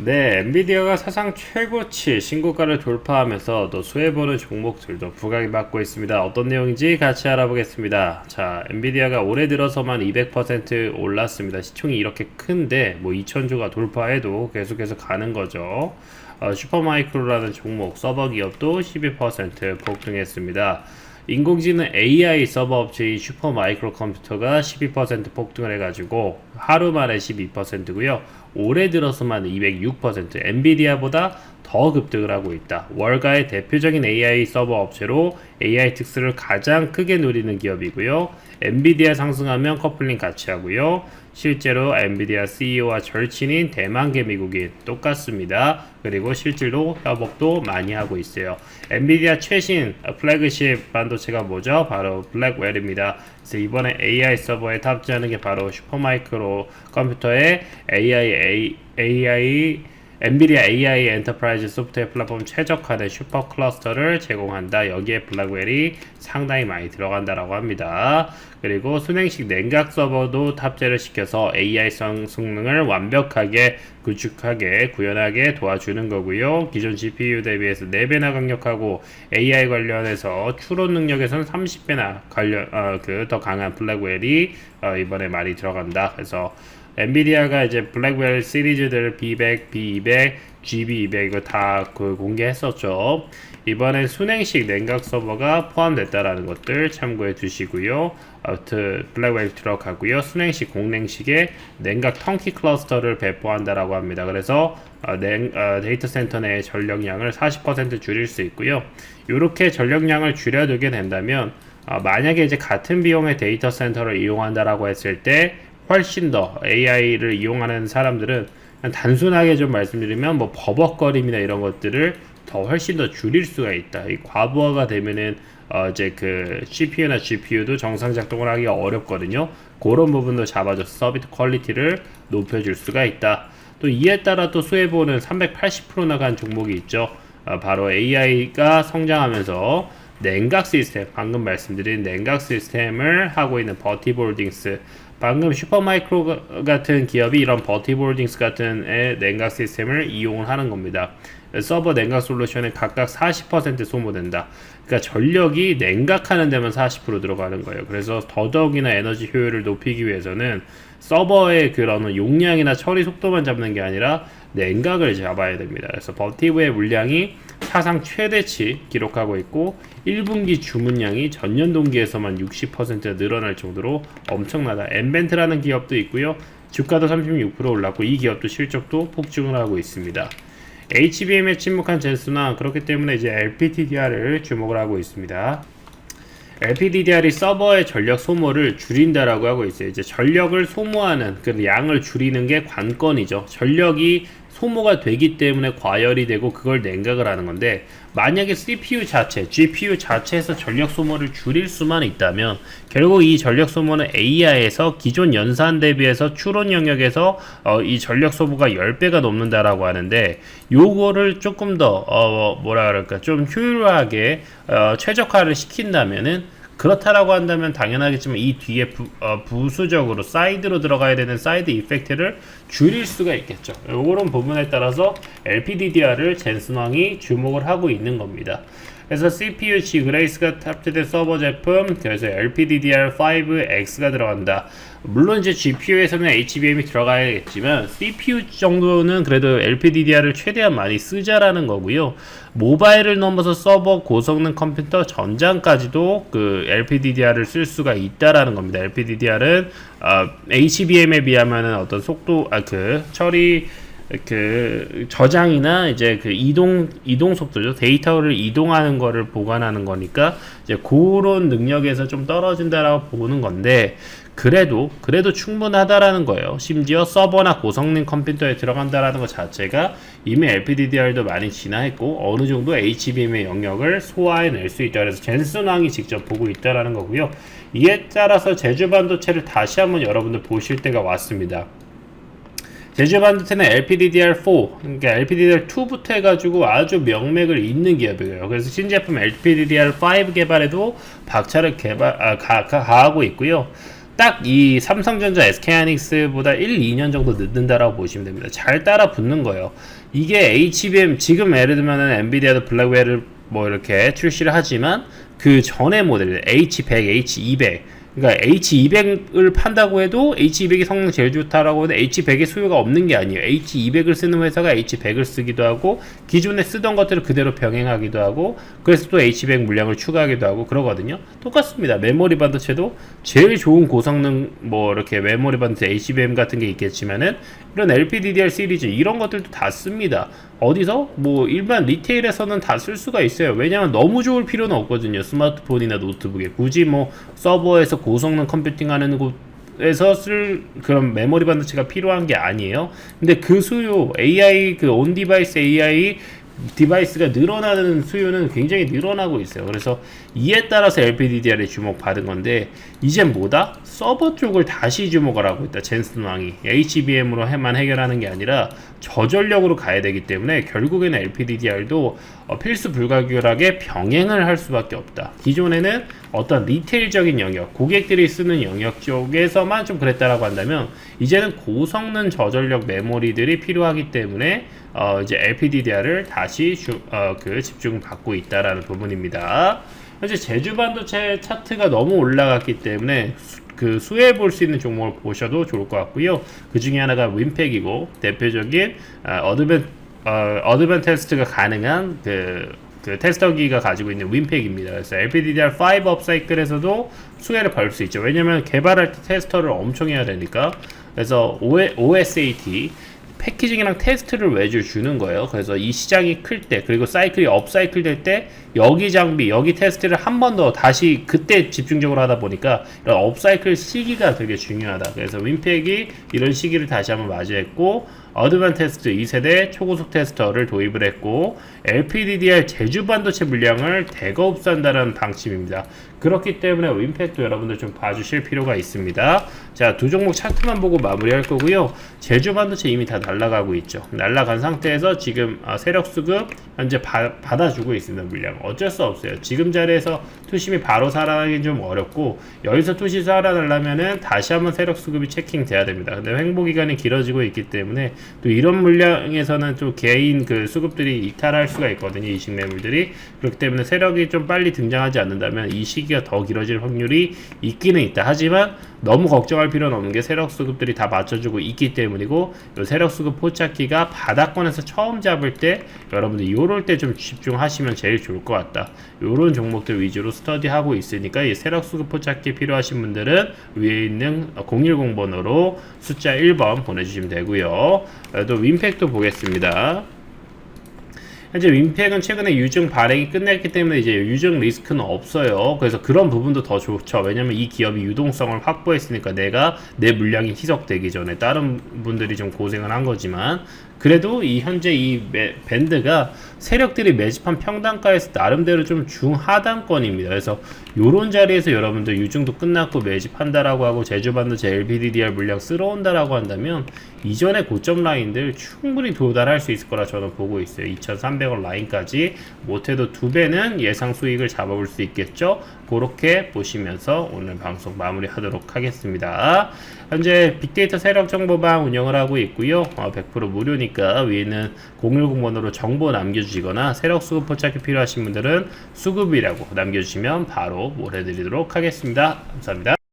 네, 엔비디아가 사상 최고치 신고가를 돌파하면서 또 수혜보는 종목들도 부각이 받고 있습니다. 어떤 내용인지 같이 알아보겠습니다. 자, 엔비디아가 올해 들어서만 200% 올랐습니다. 시총이 이렇게 큰데 뭐 2천조가 돌파해도 계속해서 가는 거죠. 어, 슈퍼마이크로라는 종목 서버 기업도 12% 폭등했습니다. 인공지능 AI 서버 업체인 슈퍼마이크로 컴퓨터가 12% 폭등을 해가지고 하루 만에 12%고요. 올해 들어서만 206% 엔비디아보다 더 급등을 하고 있다. 월가의 대표적인 AI 서버 업체로 AI 특수를 가장 크게 누리는 기업이고요. 엔비디아 상승하면 커플링 같이 하고요. 실제로 엔비디아 CEO와 절친인 대만계 미국인 똑같습니다. 그리고 실질로 협업도 많이 하고 있어요. 엔비디아 최신 플래그십 반도체가 뭐죠? 바로 블랙웰입니다. 그래서 이번에 AI 서버에 탑재하는 게 바로 슈퍼마이크로 컴퓨터의 AI, AI 엔비디아 AI 엔터프라이즈 소프트웨어 플랫폼 최적화된 슈퍼 클러스터를 제공한다. 여기에 블랙웰이 상당히 많이 들어간다라고 합니다. 그리고 순행식 냉각 서버도 탑재를 시켜서 AI 성 성능을 완벽하게 구축하게 구현하게 도와주는 거고요. 기존 GPU 대비해서 4배나 강력하고 AI 관련해서 추론 능력에서는 30배나 관련 어, 그 더 강한 블랙웰이 어, 이번에 많이 들어간다. 그래서 엔비디아가 이제 블랙웰 시리즈들 B100, B200, GB200 이거 다 그 공개했었죠. 이번에 순행식 냉각 서버가 포함됐다라는 것들 참고해 두시고요. 아무튼 블랙웰 들어가고요. 순행식 공냉식의 냉각 턴키 클러스터를 배포한다라고 합니다. 그래서 어, 냉, 어, 데이터 센터 내 전력량을 40% 줄일 수 있고요. 이렇게 전력량을 줄여두게 된다면 어, 만약에 이제 같은 비용의 데이터 센터를 이용한다라고 했을 때 훨씬 더 AI를 이용하는 사람들은 단순하게 좀 말씀드리면 뭐 버벅거림이나 이런 것들을 더 훨씬 더 줄일 수가 있다. 이 과부하가 되면은 어 이제 그 CPU나 GPU도 정상 작동을 하기가 어렵거든요. 그런 부분도 잡아줘서 서비스 퀄리티를 높여줄 수가 있다. 또 이에 따라 또 수혜보는 380% 나간 종목이 있죠. 어, 바로 AI가 성장하면서 냉각 시스템, 방금 말씀드린 냉각 시스템을 하고 있는 버티볼딩스, 방금 슈퍼마이크로 같은 기업이 이런 버티볼딩스 같은 의 냉각 시스템을 이용을 하는 겁니다. 서버 냉각 솔루션에 각각 40% 소모된다. 그러니까 전력이 냉각하는 데만 40% 들어가는 거예요. 그래서 더더욱이나 에너지 효율을 높이기 위해서는 서버의 그런 용량이나 처리 속도만 잡는 게 아니라 냉각을 잡아야 됩니다. 그래서 버티브의 물량이 사상 최대치 기록하고 있고 1분기 주문량이 전년 동기에서만 60% 늘어날 정도로 엄청나다. 엔벤트라는 기업도 있고요. 주가도 36% 올랐고 이 기업도 실적도 폭증을 하고 있습니다. HBM에 침묵한 젠스나 그렇기 때문에 이제 LPDDR을 주목을 하고 있습니다. LPDDR이 서버의 전력 소모를 줄인다라고 하고 있어요. 이제 전력을 소모하는 그 양을 줄이는 게 관건이죠. 전력이 소모가 되기 때문에 과열이 되고 그걸 냉각을 하는 건데 만약에 CPU 자체, GPU 자체에서 전력 소모를 줄일 수만 있다면 결국 이 전력 소모는 AI에서 기존 연산 대비해서 추론 영역에서 어, 이 전력 소모가 10배가 넘는다라고 하는데 요거를 조금 더 어, 뭐라 그럴까? 좀 효율하게 어, 최적화를 시킨다면은 그렇다라고 한다면 당연하겠지만 이 뒤에 부, 어, 부수적으로 사이드로 들어가야 되는 사이드 이펙트를 줄일 수가 있겠죠. 이런 부분에 따라서 LPDDR을 젠슨왕이 주목을 하고 있는 겁니다. 그래서 CPU G 그레이스가 탑재된 서버 제품 그래서 LPDDR5X가 들어간다. 물론 이제 GPU에서는 HBM이 들어가야겠지만 CPU 정도는 그래도 LPDDR을 최대한 많이 쓰자라는 거고요. 모바일을 넘어서 서버 고성능 컴퓨터 전장까지도 그 LPDDR을 쓸 수가 있다라는 겁니다. LPDDR은 어, HBM에 비하면은 어떤 속도 아 그 처리 그 저장이나 이제 그 이동 이동 속도죠 데이터를 이동하는 거를 보관하는 거니까 이제 그런 능력에서 좀 떨어진다라고 보는 건데 그래도 그래도 충분하다라는 거예요. 심지어 서버나 고성능 컴퓨터에 들어간다라는 것 자체가 이미 LPDDR도 많이 진화했고 어느 정도 HBM의 영역을 소화해낼 수 있다. 그래서 젠슨 왕이 직접 보고 있다라는 거고요. 이에 따라서 제주 반도체를 다시 한번 여러분들 보실 때가 왔습니다. 제주 반도체는 LPDDR4, 그러니까 LPDDR2부터 해가지고 아주 명맥을 잇는 기업이에요. 그래서 신제품 LPDDR5 개발에도 박차를 개발, 아, 가, 가, 가하고 있고요. 딱 이 삼성전자 SK하이닉스보다 1, 2년 정도 늦는다라고 보시면 됩니다. 잘 따라 붙는 거예요. 이게 HBM 지금 예를 들면은 엔비디아도 블랙웨어를 뭐 이렇게 출시를 하지만 그 전의 모델 H100, H200 그러니까 H200을 판다고 해도 H200이 성능 제일 좋다라고 해도 H100의 수요가 없는 게 아니에요. H200을 쓰는 회사가 H100을 쓰기도 하고 기존에 쓰던 것들을 그대로 병행하기도 하고 그래서 또 H100 물량을 추가하기도 하고 그러거든요. 똑같습니다. 메모리 반도체도 제일 좋은 고성능 뭐 이렇게 메모리 반도체 HBM 같은 게 있겠지만은 이런 LPDDR 시리즈 이런 것들도 다 씁니다. 어디서 뭐 일반 리테일에서는 다 쓸 수가 있어요. 왜냐하면 너무 좋을 필요는 없거든요. 스마트폰이나 노트북에 굳이 뭐 서버에서 고성능 컴퓨팅 하는 곳 에서 쓸 그런 메모리 반도체가 필요한 게 아니에요. 근데 그 수요 AI 그 온 디바이스 AI 디바이스가 늘어나는 수요는 굉장히 늘어나고 있어요. 그래서 이에 따라서 LPDDR에 주목받은 건데 이젠 뭐다? 서버 쪽을 다시 주목을 하고 있다. 젠슨 왕이 HBM으로 해만 해결하는 게 아니라 저전력으로 가야 되기 때문에 결국에는 LPDDR도 어, 필수 불가결하게 병행을 할 수밖에 없다. 기존에는 어떤 리테일적인 영역, 고객들이 쓰는 영역 쪽에서만 좀 그랬다라고 한다면 이제는 고성능 저전력 메모리들이 필요하기 때문에 어, 이제 LPDDR을 다시 주, 어, 그 집중 받고 있다라는 부분입니다. 현재 제주 반도체 차트가 너무 올라갔기 때문에 수, 그 수혜해 볼수 있는 종목을 보셔도 좋을 것 같고요. 그 중에 하나가 윈팩이고 대표적인 어, 어드벤 어, 어드벤 테스트가 가능한 그, 그 테스터기가 가지고 있는 윈팩입니다. 그래서 LPDDR5 업사이클에서도 수혜를 받을 수 있죠. 왜냐면 개발할 때 테스터를 엄청 해야 되니까. 그래서 OSAT 패키징이랑 테스트를 외주 주는 거예요. 그래서 이 시장이 클 때, 그리고 사이클이 업사이클 될 때, 여기 장비, 여기 테스트를 한 번 더 다시 그때 집중적으로 하다 보니까 이런 업사이클 시기가 되게 중요하다. 그래서 윈팩이 이런 시기를 다시 한번 맞이했고, 어드밴 테스트 2세대 초고속 테스터를 도입을 했고, LPDDR 제주 반도체 물량을 대거 흡수한다는 방침입니다. 그렇기 때문에 윈팩도 여러분들 좀 봐주실 필요가 있습니다. 자, 두 종목 차트만 보고 마무리할 거고요. 제주 반도체 이미 다 날라가고 있죠. 날라간 상태에서 지금 아, 세력 수급 현재 바, 받아주고 있습니다. 물량. 어쩔 수 없어요. 지금 자리에서 투심이 바로 살아나기 좀 어렵고 여기서 투시 살아나려면은 다시 한번 세력 수급이 체킹돼야 됩니다. 근데 횡보 기간이 길어지고 있기 때문에 또 이런 물량에서는 또 개인 그 수급들이 이탈할 수가 있거든요. 이식 매물들이 그렇기 때문에 세력이 좀 빨리 등장하지 않는다면 이 시기가 더 길어질 확률이 있기는 있다. 하지만 너무 걱정할 필요는 없는 게 세력 수급들이 다 맞춰주고 있기 때문이고 이 세력 수급 포착기가 바닥권에서 처음 잡을 때 여러분들 요럴 때 좀 집중하시면 제일 좋을 것 같다. 요런 종목들 위주로 스터디하고 있으니까 이 세력 수급 포착기 필요하신 분들은 위에 있는 010번으로 숫자 1번 보내주시면 되고요. 또 윈팩도 보겠습니다. 현재 윈팩은 최근에 유증 발행이 끝냈기 때문에 이제 유증 리스크는 없어요. 그래서 그런 부분도 더 좋죠. 왜냐면 이 기업이 유동성을 확보했으니까 내가 내 물량이 희석되기 전에 다른 분들이 좀 고생을 한 거지만 그래도 이 현재 이 매, 밴드가 세력들이 매집한 평단가에서 나름대로 좀 중하단권입니다. 그래서 요런 자리에서 여러분들 유증도 끝났고 매집한다라고 하고 제주반도체 LPDDR 물량 쓸어온다라고 한다면 이전의 고점 라인들 충분히 도달할 수 있을 거라 저는 보고 있어요. 2,300원 라인까지 못해도 두 배는 예상 수익을 잡아볼 수 있겠죠. 그렇게 보시면서 오늘 방송 마무리하도록 하겠습니다. 현재 빅데이터 세력 정보방 운영을 하고 있고요. 어, 100% 무료 니까 위에는 010번으로 정보 남겨주시거나 세력 수급 포착이 필요하신 분들은 수급이라고 남겨주시면 바로 보내드리도록 하겠습니다. 감사합니다.